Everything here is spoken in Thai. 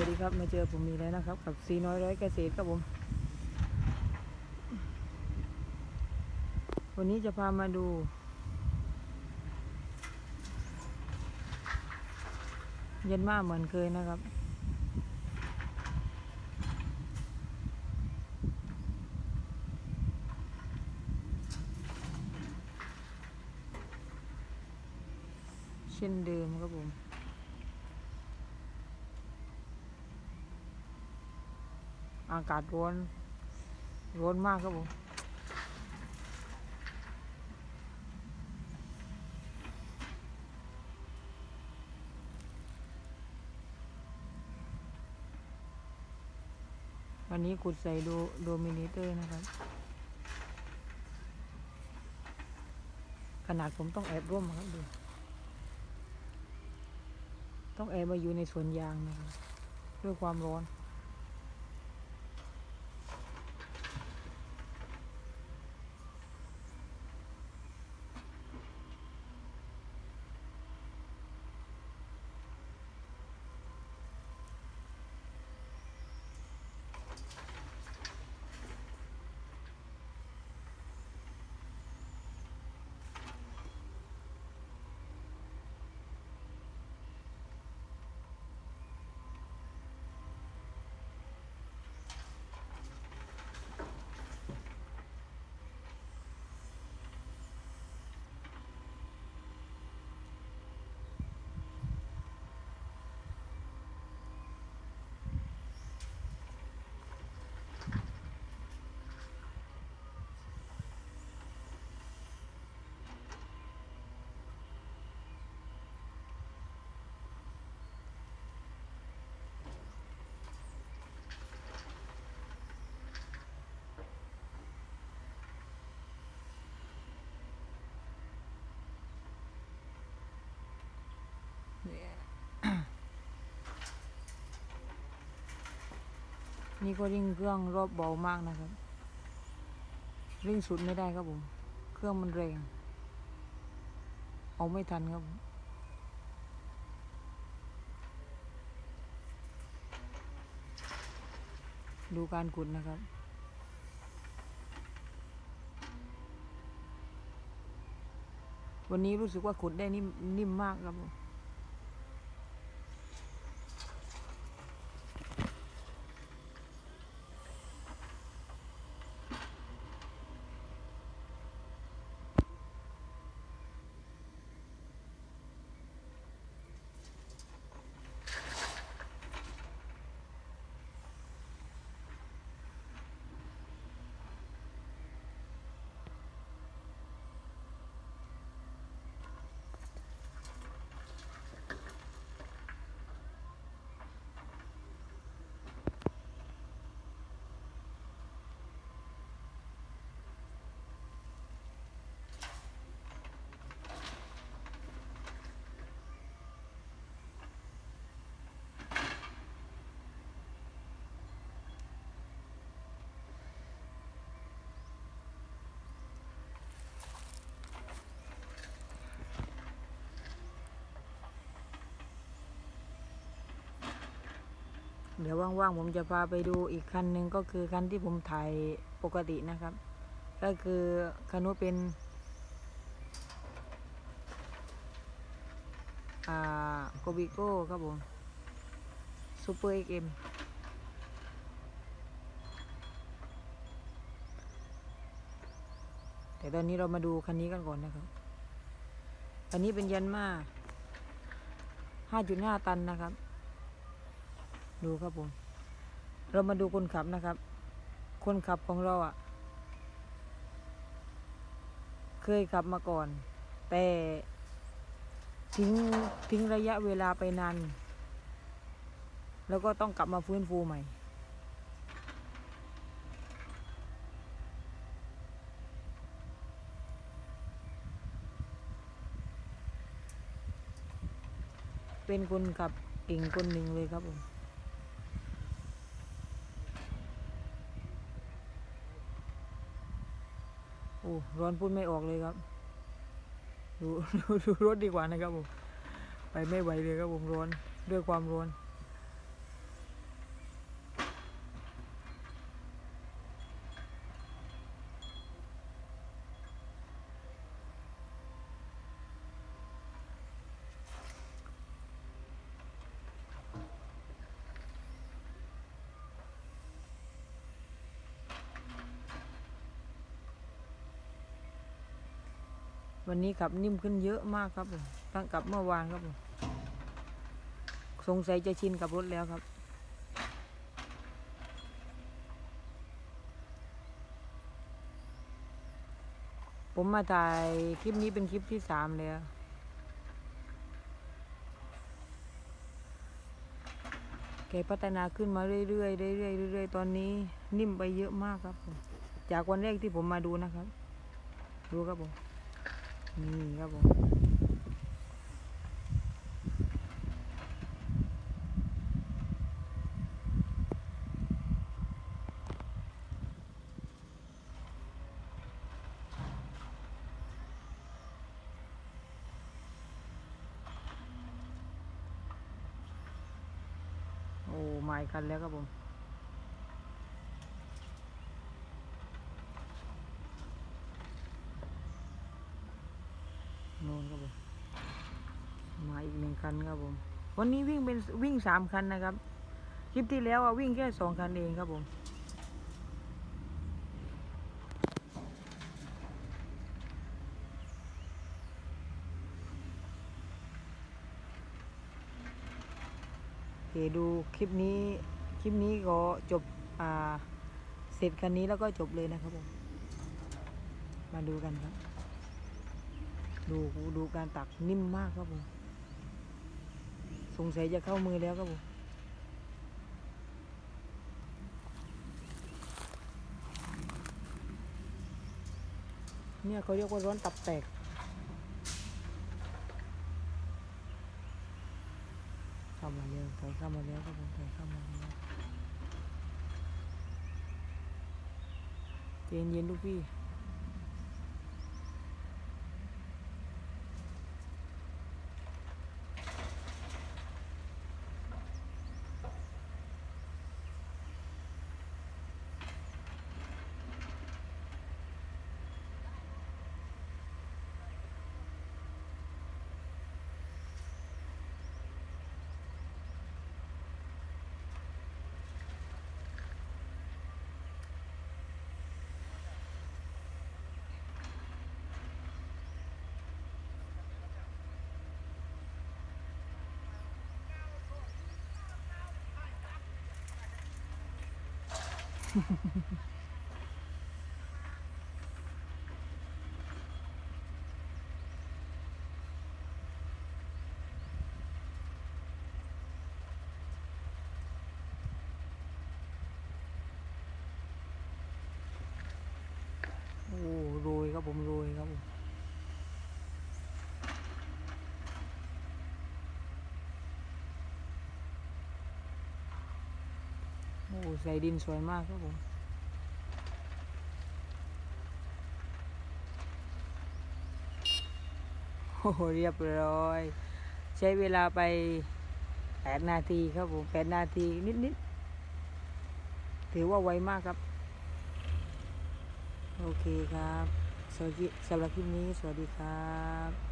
วัสดีครับมาเจอผมมีแล้วนะครับ กับซีน้อยร้อยเกษตรครับผม วันนี้จะพามาดู เย็นมากเหมือนเคยนะครับ เช่นเดิมครับผม อากาศร้อน ร้อนมากครับผมวันนี้ขุดใส่โดโดมิเนเตอร์นะครับ ขนาดผมต้องแอบร่มครับดู ต้องแอบมาอยู่ในสวนยางนะครับ ด้วยความร้อน นี่ก็ริ่งเครื่องรอบเบามากนะครับริ่งสุดไม่ได้ครับผม เครื่องมันแรง เอาไม่ทันครับดูการขุดนะครับ วันนี้รู้สึกว่าขุดได้นิ่มนิ่มมากครับผม เดี๋ยวว่างๆผมจะพาไปดูอีกคันหนึ่งก็คือคันที่ผมถ่ายปกตินะครับ ก็คือคันนู้เป็นอ่าโกบิโก้ครับผมซูเปอร์เอ็กเอ็มแต่ตอนนี้เรามาดูคันนี้กันก่อนนะครับคันนี้เป็นยันมา 5.5 ตันนะครับ ดูครับผม เรามาดูคนขับนะครับ คนขับของเราอะ่ะ เคยขับมาก่อน แต่ทิ้งทิ้งระยะเวลาไปนาน แล้วก็ต้องกลับมาฟื้นฟูใหม่ เป็นคนขับเก่งคนหนึ่งเลยครับผม ร้อนพูดไม่ออกเลยครับ ดูดูดูรถดีกว่านะครับผม ไปไม่ไหวเลยครับผมร้อนด้วยความร้อน วันนี้ขับนิ่มขึ้นเยอะมากครับผมตั้งกับเมื่อวานครับผมสงสัยจะชินกับรถแล้วครับ ผมมาถ่ายคลิปนี้เป็นคลิปที่สามแล้วแกพัฒนาขึ้นมาเรื่อยๆเรื่อยๆเรื่อยๆตอนนี้นิ่มไปเยอะมากครับผมจากวันแรกที่ผมมาดูนะครับ ดูครับผม นี่ครับผมโอ้มาอีกคันแล้วครับผม น่นครับผมมาอีกหนึ่งคันครับผมวันนี้วิ่งเป็นวิ่งสามคันนะครับ คลิปที่แล้วอะวิ่งแค่สองคันเองครับผมโอเคดูคลิปนี้คลิปนี้ก็จบอ่าเสร็จคันนี้แล้วก็จบเลยนะครับผม มาดูกันครับ ดูดูการตักนิ่มมากครับผม สงสัยจะเข้ามือแล้วครับผม เนี่ยเขาเรียกว่าร้อนตับแตก เข้ามาเร็วถอยเข้ามาแล้วครับผมถอยเข้ามาแล้วเย็นเย็นลูกพี่ โอ้โรยครับผมโรยครับผม ใส่ดินสวยมากครับผมโอ้โหเรียบร้อย ใช้เวลาไปแปดนาทีครับผมแปดนาทีนิดๆ ถือว่าไวมากครับ โอเคครับสวัสดีสำหรับคลิปนี้ สวัสดีครับ